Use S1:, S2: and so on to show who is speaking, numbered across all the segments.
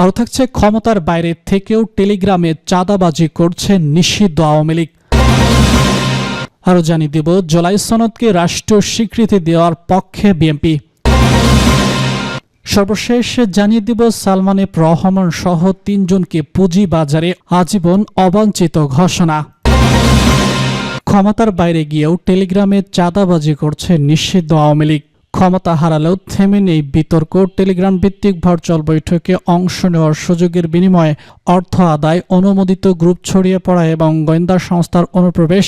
S1: আরও থাকছে, ক্ষমতার বাইরে থেকেও টেলিগ্রামে চাঁদাবাজি করছে নিষিদ্ধ আওয়ামী লীগ। আরও জানিয়ে দেব, জুলাই সনদকে রাষ্ট্রীয় স্বীকৃতি দেওয়ার পক্ষে বিএনপি। সর্বশেষ জানিয়ে দিব, সালমান রহমান সহ তিনজনকে পুঁজিবাজারে আজীবন অবাঞ্ছিত ঘোষণা। ক্ষমতার বাইরে গিয়েও টেলিগ্রামে চাঁদাবাজি করছে নিষিদ্ধ আওয়ামী লীগ। ক্ষমতা হারালেও থেমে নেই বিতর্ক। টেলিগ্রাম ভিত্তিক ভার্চুয়াল বৈঠকে অংশ নেওয়ার সুযোগের বিনিময়ে অর্থ আদায় অনুমোদিত গ্রুপ ছড়িয়ে পড়া এবং গোয়েন্দা সংস্থার অনুপ্রবেশ,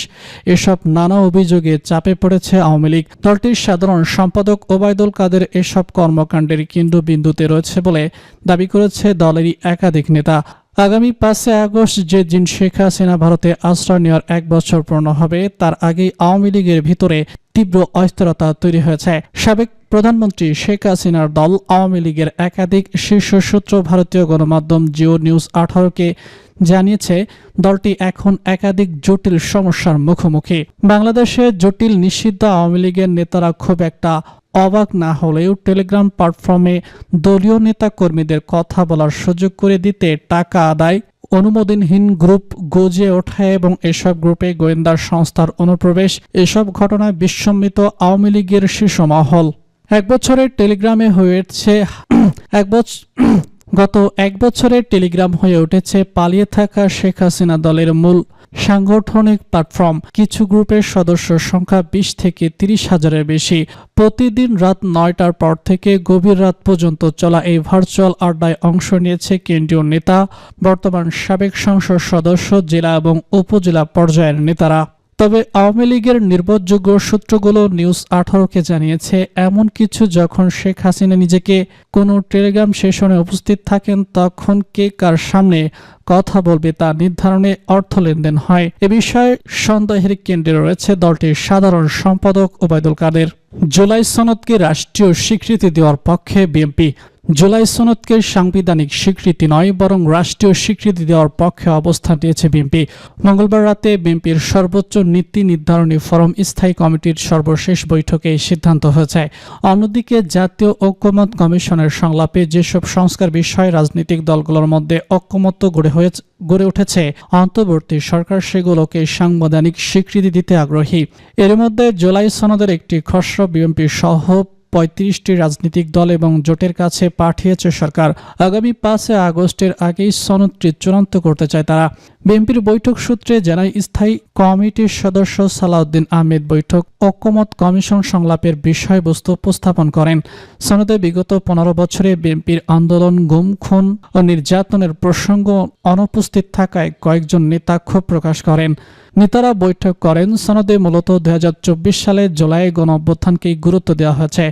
S1: এসব নানা অভিযোগে চাপে পড়েছে আওয়ামী লীগ। দলটির সাধারণ সম্পাদক ওবায়দুল কাদের এসব কর্মকাণ্ডের কেন্দ্রবিন্দুতে রয়েছে বলে দাবি করেছে দলেরই একাধিক নেতা। আগামী পাঁচে আগস্ট যে দিন শেখ হাসিনা ভারতে আশ্রয় নেওয়ার এক বছর পূর্ণ হবে, তার আগেই আওয়ামী লীগের ভিতরে তীব্র অস্থিরতা তৈরি হয়েছে। সাবেক প্রধানমন্ত্রী শেখ হাসিনার দল আওয়ামী লীগের একাধিক শীর্ষ সূত্র ভারতীয় গণমাধ্যম জিও নিউজ আঠারোকে জানিয়েছে, দলটি এখন একাধিক জটিল সমস্যার মুখোমুখি। বাংলাদেশে জটিল নিষিদ্ধ আওয়ামী লীগের নেতারা খুব একটা অবাক না হলেও টেলিগ্রাম প্ল্যাটফর্মে দলীয় নেতা কর্মীদের কথা বলার সুযোগ করে দিতে টাকা আদায় অনুমোদনহীন গ্রুপ গজে ওঠে এবং এসব গ্রুপে গোয়েন্দা সংস্থার অনুপ্রবেশ, এসব ঘটনায় বিস্মিত আওয়ামী লীগের শীর্ষ মহল। এক বছরের টেলিগ্রামে হয়েছে এক বছর গত এক বছরের টেলিগ্রাম হয়ে উঠেছে পালিয়ে থাকা শেখ হাসিনা দলের মূল সাংগঠনিক প্ল্যাটফর্ম কিছু গ্রুপের সদস্য সংখ্যা বিশ থেকে তিরিশ হাজারের বেশি। প্রতিদিন রাত নয়টার পর থেকে গভীর রাত পর্যন্ত চলা এই ভার্চুয়াল আড্ডায় অংশ নিয়েছে কেন্দ্রীয় নেতা, বর্তমান সাবেক সংসদ সদস্য, জেলা এবং উপজেলা পর্যায়ের নেতারা। তবে আওয়ামী লীগের নির্ভরযোগ্য সূত্রগুলো নিউজ আঠারোকে জানিয়েছে, এমন কিছু যখন শেখ হাসিনা নিজেকে কোনো টেলিগ্রাম সেশনে উপস্থিত থাকেন, তখন কে কার সামনে কথা বলবে তা নির্ধারণে অর্থ লেনদেন হয়। এ বিষয়ে সন্দেহের কেন্দ্রে রয়েছে দলটির সাধারণ সম্পাদক ওবায়দুল কাদের। জুলাই সনদকে রাষ্ট্রীয় স্বীকৃতি দেওয়ার পক্ষে বিএনপি। জুলাই সনদকে সাংবিধানিক স্বীকৃতি নয়, বরং রাষ্ট্রীয় স্বীকৃতি দেওয়ার পক্ষে অবস্থান নিয়েছে বিএনপি। মঙ্গলবার রাতে বিএনপির সর্বোচ্চ নীতি নির্ধারণী ফোরাম স্থায়ী কমিটির সর্বশেষ বৈঠকে এই সিদ্ধান্ত হয়েছে। অন্যদিকে জাতীয় ঐক্যমত কমিশনের সংলাপে যেসব সংস্কার বিষয়ে রাজনৈতিক দলগুলোর মধ্যে ঐক্যমত্য গড়ে হয়েছে গড়ে উঠেছে। অন্তর্বর্তী সরকার সেগুলোকে সাংবিধানিক স্বীকৃতি দিতে আগ্রহী। এর মধ্যে জুলাই সনদের একটি খসড়া বিএনপি সহ পঁয়ত্রিশটি রাজনৈতিক দল এবং জোটের কাছে পাঠিয়েছে সরকার। আগামী পাঁচে আগস্টের আগেই সনদটি চূড়ান্ত করতে চায় তারা। বিএনপির বৈঠক সূত্রে জানায়, স্থায়ী কমিটির সদস্য সালাউদ্দিন আহমেদ বৈঠক ঐক্যমত কমিশন সংলাপের বিষয়বস্তু উপস্থাপন করেন। সনদে বিগত পনেরো বছরে বিএনপির আন্দোলন গুম, খুন ও নির্যাতনের প্রসঙ্গ অনুপস্থিত থাকায় কয়েকজন নেতা ক্ষোভ প্রকাশ করেন। নেতারা বৈঠক করেন। সনদে মূলত দুই হাজার চব্বিশ সালে জুলাই গণ অভ্যুত্থানকেই গুরুত্ব দেওয়া হয়েছে।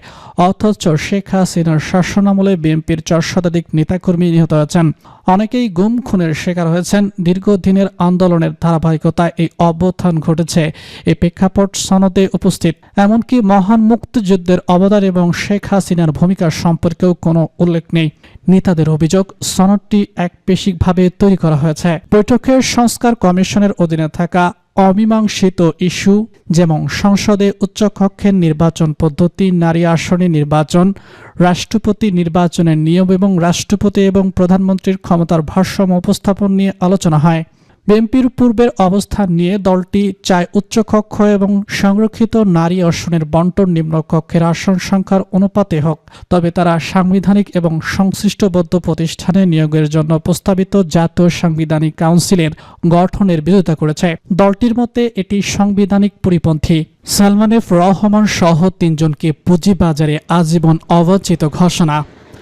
S1: অথচ শেখ হাসিনার শাসনামলে বিএনপির চার শতাধিক নেতাকর্মী নিহত হয়েছেন। অনেকেই গুম খুনের শিকার হয়েছেন। দীর্ঘদিনের আন্দোলনের ধারাবাহিকতায় এই অভ্যুত্থান ঘটেছে। এই প্রেক্ষাপট সনদে উপস্থিত। এমনকি মহান মুক্তিযুদ্ধের অবদান এবং শেখ হাসিনার ভূমিকা সম্পর্কেও কোনো উল্লেখ নেই। নেতাদের অভিযোগ, সনদটি একপেশিকভাবে তৈরি করা হয়েছে। বৈঠকের সংস্কার কমিশনের অধীনে থাকা অমীমাংসিত ইস্যু, যেমন সংসদে উচ্চকক্ষের নির্বাচন পদ্ধতি, নারী আসনে নির্বাচন, রাষ্ট্রপতি নির্বাচনের নিয়ম এবং রাষ্ট্রপতি এবং প্রধানমন্ত্রীর ক্ষমতার ভারসাম্য উপস্থাপন নিয়ে আলোচনা হয়। বিএনপির পূর্বের অবস্থান নিয়ে দলটি চায় উচ্চকক্ষ এবং সংরক্ষিত নারী আসনের বন্টন নিম্নকক্ষের আসন সংখ্যার অনুপাতে হোক, তবে তারা সাংবিধানিক এবং সংশ্লিষ্টবদ্ধ প্রতিষ্ঠানে নিয়োগের জন্য প্রস্তাবিত জাতীয় সাংবিধানিক কাউন্সিলের গঠনের বিরোধিতা করেছে। দলটির মতে, এটি সাংবিধানিক পরিপন্থী। সালমান এফ রহমান সহ তিনজনকে পুঁজিবাজারে আজীবন অবাঞ্ছিত ঘোষণা।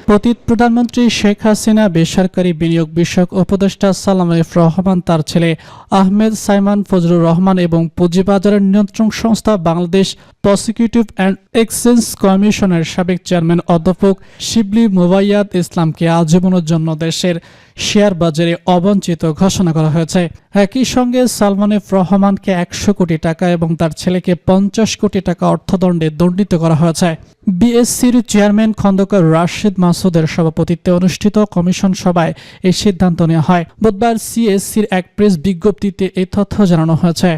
S1: অতীত প্রধানমন্ত্রী শেখ হাসিনা বেসরকারি বিনিয়োগ বিষয়ক উপদেষ্টা সালাম রহমান, তার ছেলে আহমেদ সাইমান ফজলুর রহমান এবং পুঁজিবাজারের নিয়ন্ত্রণ সংস্থা বাংলাদেশ প্রসিকিউটিভ অ্যান্ড এক্সচেঞ্জ কমিশনের সাবেক চেয়ারম্যান অধ্যাপক শিবলি মুবাইয়াদ ইসলামকে আজীবনের জন্য দেশের শেয়ার বাজারে অবঞ্চিত ঘোষণা করা হয়েছে। একই সঙ্গে সালমান এফ রহমানকে একশো কোটি টাকা এবং তার ছেলেকে পঞ্চাশ কোটি টাকা অর্থদণ্ডে দণ্ডিত করা হয়েছে। বিএসসির চেয়ারম্যান খন্দকার রাশেদ মাসুদের সভাপতিত্বে অনুষ্ঠিত কমিশন সভায় এই সিদ্ধান্ত নেওয়া হয়। বুধবার সিএসসির এক প্রেস বিজ্ঞপ্তিতে এই তথ্য জানানো হয়েছে।